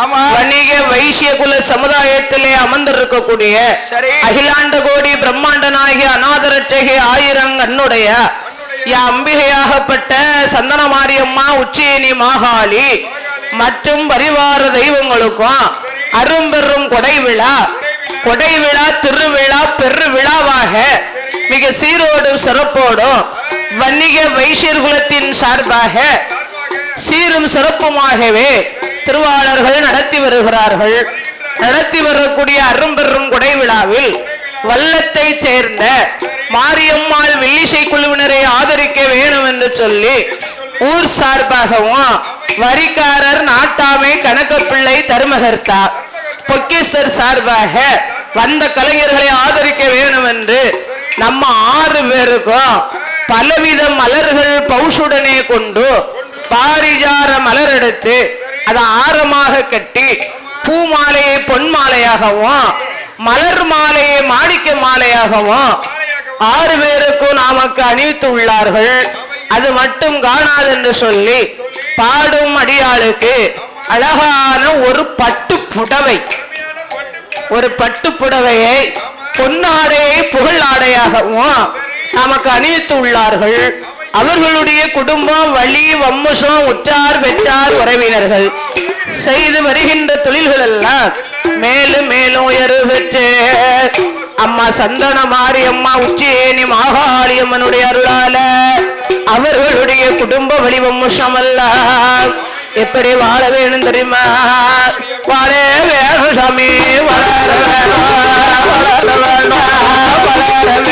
ஆமா. வணிக வைசிய குல சமுதாயத்திலே அமர்ந்திருக்கக்கூடிய. அகிலாண்ட கோடி பிரம்மாண்டனாகி அநாதரட்சகி ஆயிரம் கண்ணுடைய யா அம்பிகையாகப்பட்ட சந்தன மாரியம்மா உச்சியனி மாகாளி மற்றும் பரிவார தெய்வங்களுக்கும் அரும்பெரும் கொடை விழா. கொடை விழா திருவிழா பெரு விழாவாக மிக சீரோடும் சிறப்போடும் வன்னிக வைசியர் குலத்தின் சார்பாக சீரும் சிறப்புமாகவே திருவாளர்கள் நடத்தி வருகிறார்கள். நடத்தி வரக்கூடிய அரும்பெரும் கொடை விழாவில் வல்லத்தை சேர்ந்த மாரியம்மாள் வில்லிசை குழுவினரை ஆதரிக்க வேணும் என்று சொல்லி ஊர் சார்பாகவும் வரிக்காரர் நாட்டாமை கணக்கப்பிள்ளை தருமகர்த்தா பொக்கிஸ்தர் சார்பாக வந்த கலைஞர்களை ஆதரிக்க வேணும் என்று நம்ம ஆறு பேருக்கும் பலவித மலர்கள் பௌஷுடனே கொண்டு பாரிஜார மலர் எடுத்து அதை ஆரமாக கட்டி பூ மாலையை பொன் மாலையாகவும் மலர் மாலையை மாணிக்க மாலையாகவும் ஆறு பேருக்கும் நமக்கு அணிவித்து உள்ளார்கள். அது மட்டும் காணாது என்று சொல்லி பாடும் அடியாளுக்கு அழகான ஒரு பட்டு புடவை. ஒரு பட்டு புடவையை பொன்னாடையை புகழ் ஆடையாகவும் நமக்கு அணிவித்து உள்ளார்கள். அவர்களுடைய குடும்பம் வழி வம்முசம் உற்றார் பெற்றார் உறவினர்கள். செய்து வருகின்ற தொழில்கள் எல்லாம் மேலும் மேலும் உயர்வு பெற்று. அம்மா சந்தன மாரியம்மா உச்சியேனி மாகாளியம்மனுடைய அருளால அவர்களுடைய குடும்ப வழி வம்சம் எல்லாம் எப்படி வாழ வேணும் தெரியுமா? வாழ வேணும் சாமி வளர வேணும் வளர வேணும் வளர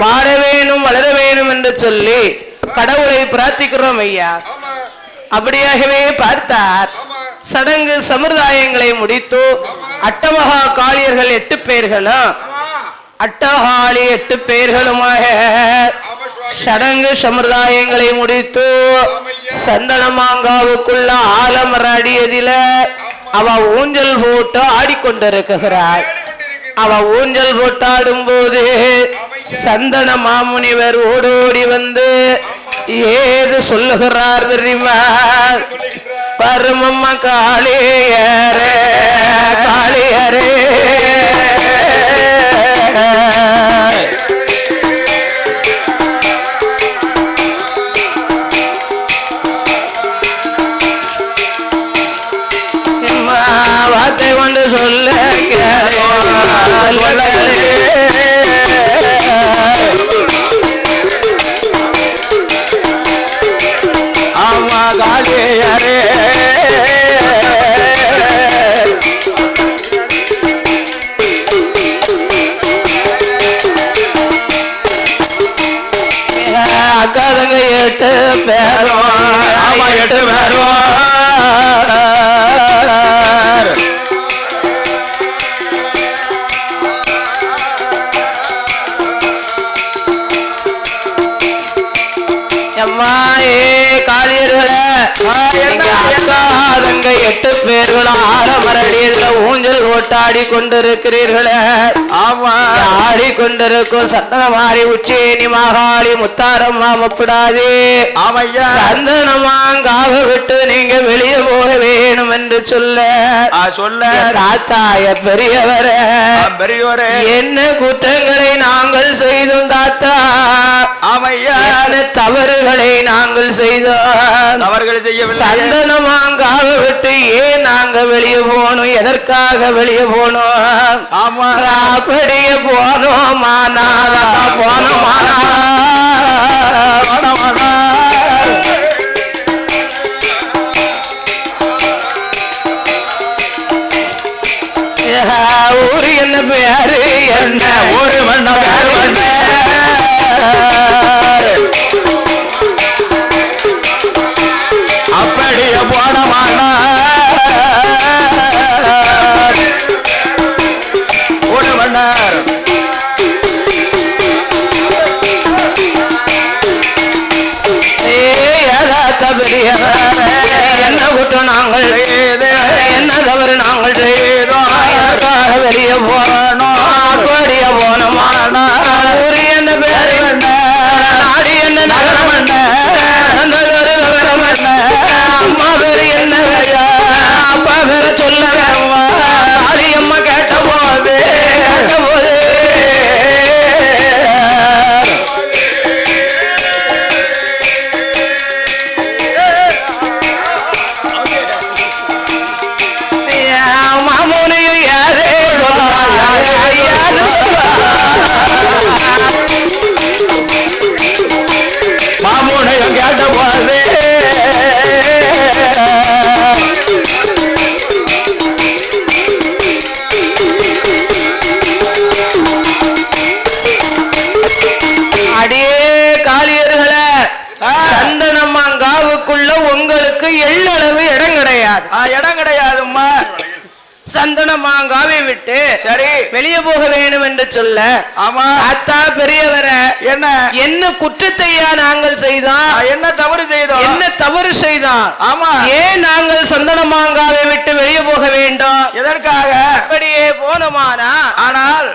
வாழ வேணும் வளர வேணும் என்று சொல்லி கடவுளை பிரார்த்திக்கிறோம் ஐயா. அப்படியாகவே பார்த்தார். சடங்கு சம்பிரதாயங்களை முடித்து அட்டமகா காளியர்கள் எட்டு பேர்களும் அட்டகாளி எட்டு பேர்களுமாக சடங்கு சம்பிரதாயங்களை முடித்து சந்தனமாங்காவுக்குள்ள ஆலமர அடியதில அவ ஊஞ்சல் போட்டு ஆடிக்கொண்டிருக்கிறாள். அவ ஊஞ்சல் போட்டு ஆடும்போது சந்தன மாமுனிவர் ஓடோடி வந்து ஏது சொல்லுகிறார் தெரியுமா? பருமம்மா காளியரே காளியரே. Chamaye. அக்கா தங்க எட்டு பேர்கள் ஆலமரடியில் ஊஞ்சல் ஓட்டாடி கொண்டிருக்கிறீர்களே. ஆமா. ஆடிக்கொண்டிருக்கும் சந்தன மாறி உச்சேனி மாகாளி முத்தாரம்மா முப்பிடாதே ஆமையா. சந்தனமாங்காக விட்டு நீங்க வெளியே போக வேணும் என்று சொல்ல. சொல்ல. தாத்தாய பெரியவர. ஆ, பெரியோரே. என்ன குற்றங்களை நாங்கள் செய்தோம் தாத்தா? ஆமையா. தவறுகளை நாங்கள் செய்தோம் அவர்கள் செய்யவில்லை. சந்தனமாங்காக விட்டு ஏன் நாங்க வெளியே போகணும்? எதற்காக வெளியே போனோம் ஆமா. அப்படியே போனோமானா போனோமானா வனவனா. ஊரு என்ன பேரு? என்ன ஒரு சந்தனமாங்காவை விட்டு சரி. வெளியே போக வேண்டும் என்று சொல்ல ஆமா. அத்தா பெரியவர என்ன? என்ன குற்றத்தையா நாங்கள் செய்தோம் என்ன தவறு செய்தோம்? என்ன தவறு செய்தோம் ஆமா. ஏன் நாங்கள் சந்தனமாங்காவை விட்டு வெளியே போக வேண்டும்? எதற்காக? அப்படியே போனோமானா? ஆனால்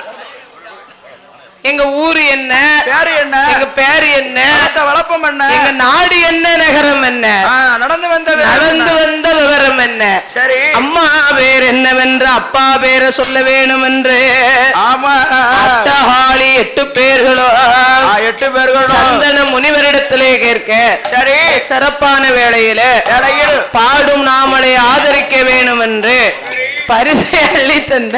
எங்க ஊரு என்ன? பேரு என்ன? எங்க பேரு என்ன? வளப்பம் என்ன? எங்க நாடு என்ன நகரம் என்ன? நடந்து வந்த நடந்து? வந்த விவரம் என்ன? சரி. அம்மா பேர் என்னவென்று அப்பா பேரை சொல்ல வேணும் என்று ஆமா. அட்டஹாளி எட்டு பேர்களோ? எட்டு பேர்களும் சந்தன முனிவரிடத்திலே கேட்க சரி. சிறப்பான வேளையில பாடும் நாமளை ஆதரிக்க வேணும் என்று பரிசை அள்ளி தந்த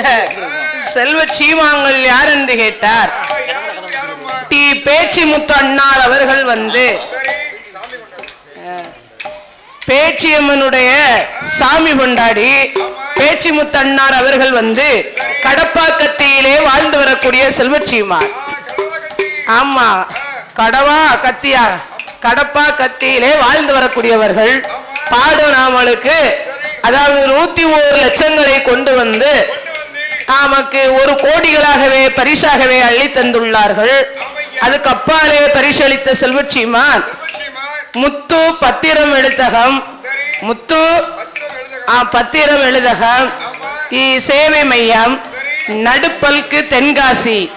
செல்வ சீமாங்கள் யார் என்று கேட்டார்? டி. பேச்சி முத்து அண்ணால் அவர்கள் வந்து பேச்சியம்மனுடைய சாமி கொண்டாடி பேச்சி முத்து அவர்கள் வந்து கடப்பாக்கத்தியிலே வாழ்ந்து வரக்கூடிய செல்வ செல்வச்சீமான் ஆமா கடவா கத்தியா கடப்பா கத்தியிலே வாழ்ந்து வரக்கூடியவர்கள். பாடு நாமளுக்கு அதாவது நூத்தி ஒரு லட்சங்களை கொண்டு வந்து நமக்கு ஒரு கோடிகளாகவே பரிசாகவே அள்ளி தந்துள்ளார்கள். அதுக்கு அப்பாலே பரிசளித்த செல்வச்சிமான் முத்து பத்திரம் எழுத்தகம் முத்து பத்திரம் எழுதகம் இ- சேவை மையம் நடுப்பல்கு தென்காசி.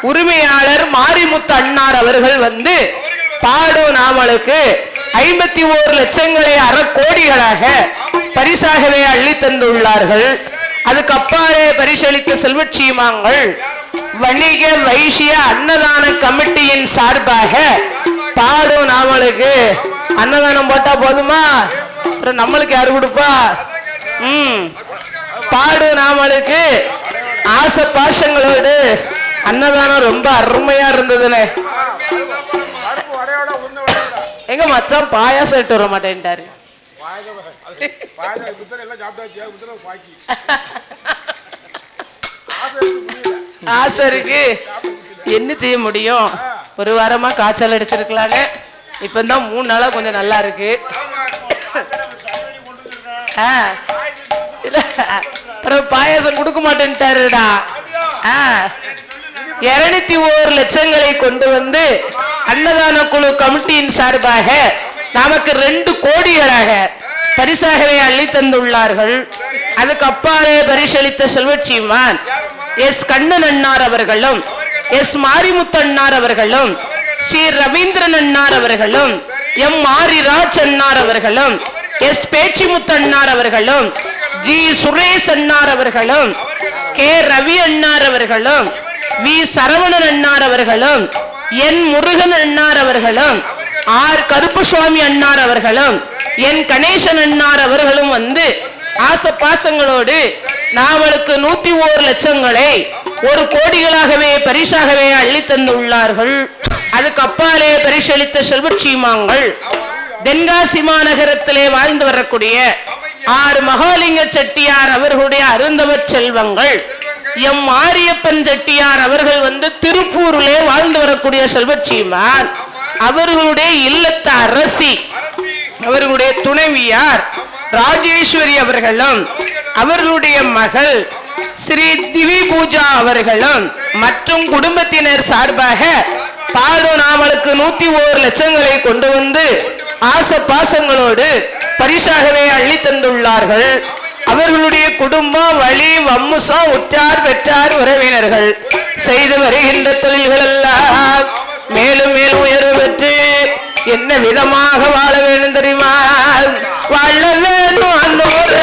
உரிமையாளர் மாரிமுத்து அண்ணார் அவர்கள் வந்து பாடும் நாமளுக்கு ஐம்பத்தி ஓரு லட்சங்களை அறக்கோடிகளாக பரிசாகவே அள்ளி தந்துள்ளார்கள். அதுக்கு அப்பாலே பரிசளித்த செல்வச்சீமாங்கள் வணிக வைசிய அன்னதான கமிட்டியின் சார்பாக பாடும் நாமளுக்கு அன்னதானம் போட்டா போதுமா? அப்புறம் நம்மளுக்கு யாரு கொடுப்பா? ம். பாடு நாமளுக்கு ஆசை பாசங்களோடு அன்னதானம் ரொம்ப அருமையா இருந்ததுனே எங்க மச்சான் பாயாசம் இட்டு வர மாட்டேன்ட்டாரு. ஆசை இருக்கு என்ன செய்ய முடியும்? ஒரு வாரமா காய்ச்சல் அடிச்சிருக்கலான்னு இப்பதான் மூணு நாளா கொஞ்சம் நல்லா இருக்கு. ஆ. இல்ல, அப்புறம் பாயாசம் கொடுக்க மாட்டேன்ட்டாருடா. இருநூத்தி ஓரு லட்சங்களை கொண்டு வந்து அன்னதான குழு கமிட்டியின் சார்பாக நமக்கு ரெண்டு கோடிகளாக பரிசாகவே அள்ளி தந்துள்ளார்கள். அதுக்கு அப்பாலே பரிசளித்த செல்வச்சிமான் எஸ் கண்ணன் அண்ணார் அவர்களும் எஸ் மாரிமுத்து அண்ணார் அவர்களும் ஸ்ரீ ரவீந்திரன் அண்ணார் அவர்களும் எம் மாரிராஜ் அண்ணார் அவர்களும் எஸ் பேச்சிமுத்து அண்ணார் அவர்களும் ஜி சுரேஷ் அண்ணார் அவர்களும் கே ரவி அண்ணார் அவர்களும் வி சரவணன் அண்ணார் அவர்களும் என் முருகன் அண்ணார் அவர்களும் ஆர் கருப்புசுவாமி அண்ணார் அவர்களும் என் கணேசன் அண்ணார் அவர்களும் வந்து ஆச பாசங்களோடு நாவலுக்கு நூத்தி ஓர் லட்சங்களை ஒரு கோடிகளாகவே பரிசாகவே அள்ளி தந்துள்ளார்கள். அதுக்கு அப்பாலே பரிசளித்த செல்வச்சீமாங்கள் தென்காசி மாநகரத்திலே வாழ்ந்து வரக்கூடிய ஆறு மகாலிங்க செட்டியார் அவர்களுடைய அருந்தவர் செல்வங்கள் எம் மாரியப்பன் செட்டியார் அவர்கள் வந்து திருப்பூரிலே வாழ்ந்து வரக்கூடிய செல்வச்சீமான். அவர்களுடைய இல்லத்து அரசி. அவர்களுடைய துணைவியார் ராஜேஸ்வரி அவர்களும் அவர்களுடைய மகள் ஸ்ரீ திவி பூஜா அவர்களும் மற்றும் குடும்பத்தினர் சார்பாக பாடு நாவலுக்கு நூத்தி ஓர் லட்சங்களை கொண்டு வந்து ஆச பாசங்களோடு பரிசாகவே அள்ளி தந்துள்ளார்கள். அவர்களுடைய குடும்பம் வழி வம்முசம் உற்றார் பெற்றார் உறவினர்கள் செய்து வருகின்ற தொழில்கள் எல்லாம் மேலும் மேலும் உயர்வு பெற்று என்ன விதமாக வாழ வேண்டும் தெரியுமா? வாழ வேணும் அன்னோரு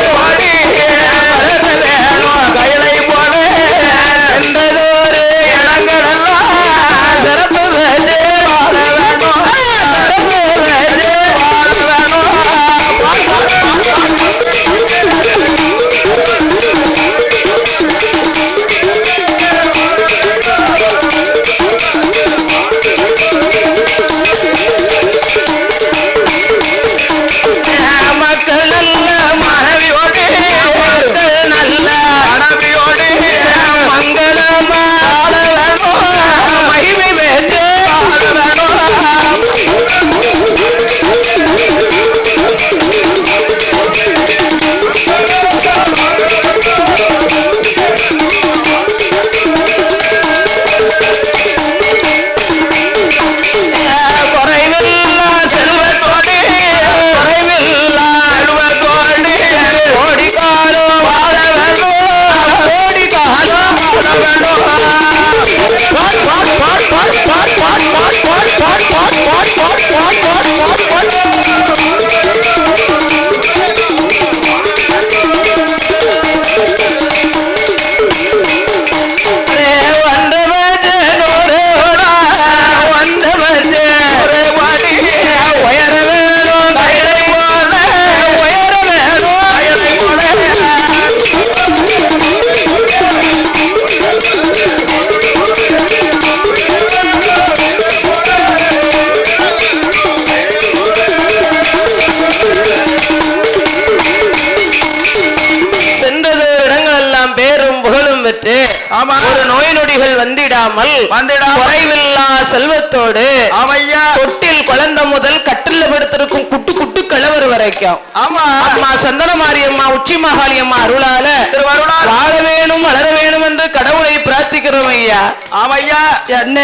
செல்வத்தோடு ஆமையா. தொட்டில் குழந்தை முதல் கட்டில படுத்திருக்கும் குட்டு குட்டு கிழவர் வரைக்கும். ஆமா. அம்மா சந்தன மாரியம்மா உச்சி மகாளியம்மா அருளால திருவருளால். வாழ வேணும் வளர வேணும் என்று கடவுளை பிரார்த்திக்கிறோம் ஐயா. ஆமையா. என்ன?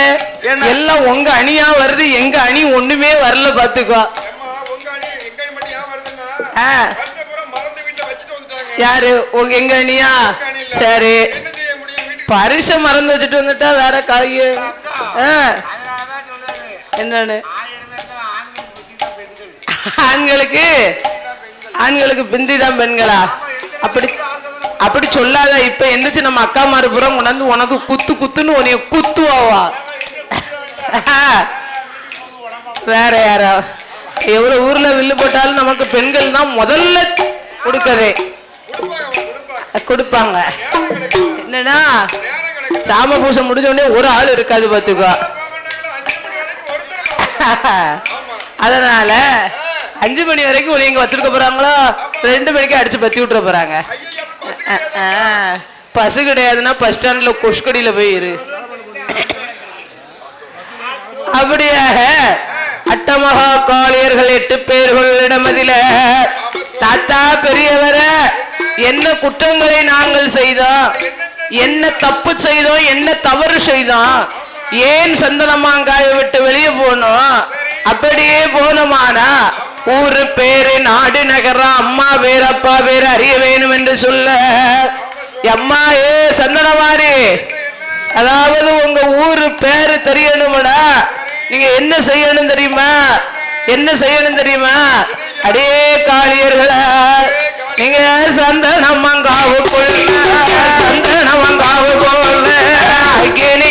எல்லாம் உங்க அணியா வருது எங்க அணி ஒண்ணுமே வரல பாத்துக்கோ யாரு? உங்க எங்க அணியா. சரி. பரிசை மறந்து வச்சுட்டு வந்துட்டா வேற காய். என்னன்னு? ஆண்களுக்கு? ஆண்களுக்கு பிந்தி தான் பெண்களா? அப்படி அப்படி சொல்லாத இப்ப எந்திரிச்சு நம்ம அக்கா மறுபுறம் கொண்டாந்து உனக்கு குத்து குத்துன்னு உனைய குத்துவாவா? வேற யாரா? எவ்வளவு ஊர்ல வில்லு போட்டாலும் நமக்கு பெண்கள் தான் முதல்ல கொடுக்கதே கொடுப்பாங்க. என்னன்னா சாம பூசை முடிஞ்ச உடனே ஒரு ஆள் இருக்காது பாத்துக்கோ அதனால அஞ்சு மணி வரைக்கும் உன்னை இங்க வச்சிருக்க போறாங்களோ? ரெண்டு மணிக்கு அடிச்சு பத்தி விட்டுற போறாங்க. பசு பஸ் கிடையாதுன்னா பஸ் ஸ்டாண்ட்ல கொஷ்கடியில போய் இரு. அப்படியாக அட்டமகா காளியர்கள் எட்டு பேர்களிடமதில தாத்தா பெரியவர என்ன குற்றங்களை நாங்கள் செய்தோம்? என்ன தப்பு செய்தோம்? என்ன தவறு செய்தோம்? ஏன் சந்தனமாங்காய விட்டு வெளியே போனோம்? அப்படியே போனோமானா ஊரு பேரு நாடு நகரம் அம்மா பேர் அப்பா பேர் அறிய வேணும் என்று சொல்ல. அம்மா ஏ சந்தனமாரி அதாவது உங்க ஊரு பேரு தெரியணும்டா. நீங்க என்ன செய்யணும் தெரியுமா? என்ன செய்யணும் தெரியுமா? அடே காளியர்கள நீங்க சந்தனமங்காவுக்குள்ள சந்தனமங்காவுக்குள்ள அக்கினிய வளர்க்கணும்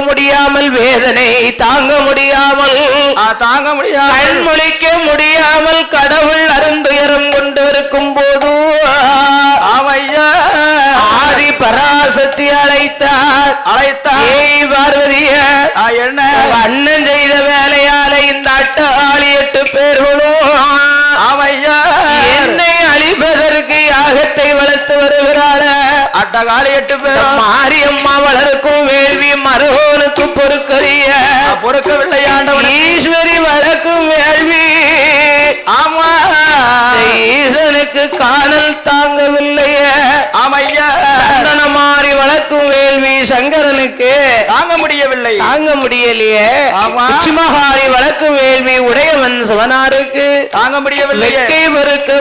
முடியாமல் வேதனை தாங்க முடியாமல் தாங்க முடியாது கண்மொழிக்க முடியாமல் கடவுள் அருந்துயரம் கொண்டு இருக்கும் போது ஆதி பராசக்தி அழைத்தார். அழைத்தார். பார்வதிய என்ன? அண்ணன் செய்த வேலையால அட்டகாலி எட்டு பேர் மாரியம்மா வளர்க்கும் வேள்வி மருகோனுக்கு பொறுக்கறிய. பொறுக்கவில்லை ஆண்டவனே. ஈஸ்வரி வளர்க்கும் வேள்வி ஈசனுக்கு காணல் தாங்கவில்லையே. ஆமையா. சந்தன மாறி வளர்க்கும் வேள்வி சங்கரனுக்கு தாங்க முடியவில்லை. தாங்க முடியலையே. உச்சிமகாரி வளர்க்கும் வேள்வி உடையவன் சிவனாருக்கு. தாங்க முடியவில்லை வெக்கை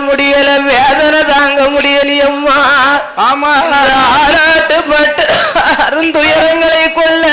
முடியல வேதனை தாங்க முடியலையம்மா ஆமா. ஆராட்டுப்பட்டு அருந்துயரங்களை கொள்ள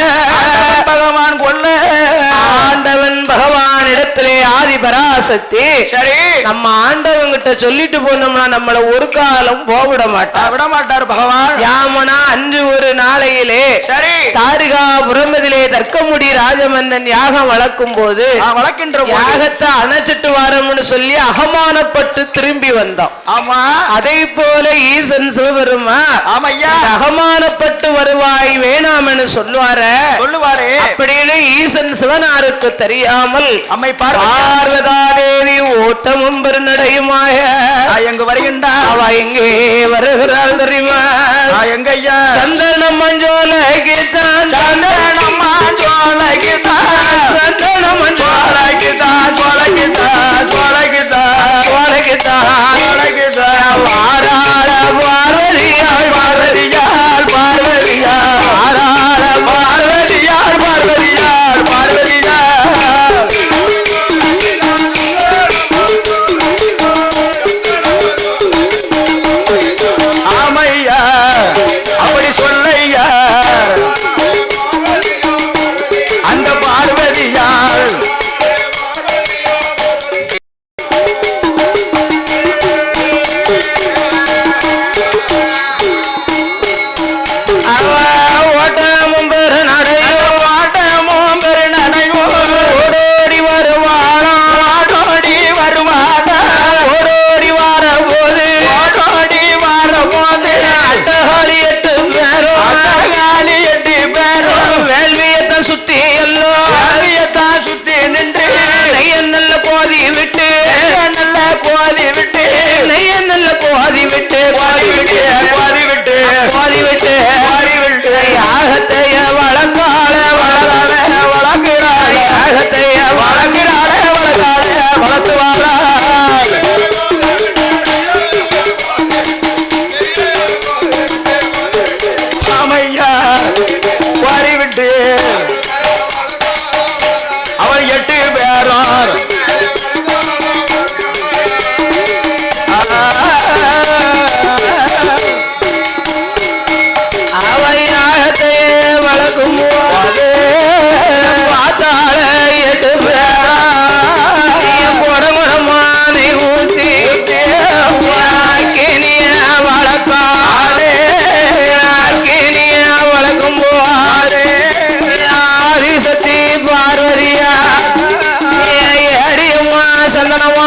ஆண்டவன் பகவான் கொல்ல ஆண்டவன் பகவான் இடத்திலே ஆதி பராசக்தி சரி. நம்ம ஆண்டவங்கிட்ட சொல்லிட்டு போனோம்னா நம்மள ஒரு காலம் போவிட மாட்டார் விட மாட்டார் பகவான். யாமனா அன்று ஒரு நாளையிலே சரி. தாரிகா புறமதிலே தர்க்கமுடி ராஜமன்னன் யாகம் வளர்க்கும் போது வளர்க்கின்ற யாகத்தை அணைச்சிட்டு வரோம்னு சொல்லி அகமானப்பட்டு திரும்பி வந்தோம். ஆமா. அதை போல ஈசன் சிவபெருமா ஆமையா. அகமானப்பட்டு வருவாய் வேணாம்னு சொல்லுவார. சொல்லுவாரே. அப்படின்னு ஈசன் சிவனாருக்கு தெரியாமல் அம்மை பார்வதி. தேவி ஓட்டமும் பெருநடையுமாக எங்க வருகின்றா? அவ எங்கே வருகிறாள் தெரியுமா? நான் எங்க ஐயா சந்தனம் மஞ்சோலைக்கு தான் சந்தனம் மாஞ்சோலைக்குதான், சந்தனம் மஞ்சோலை சோலைக்குதான், சோலைக்குதான், சோலைக்குதான், சோலைக்கு தான் சோலைக்குதான். வாராள Nana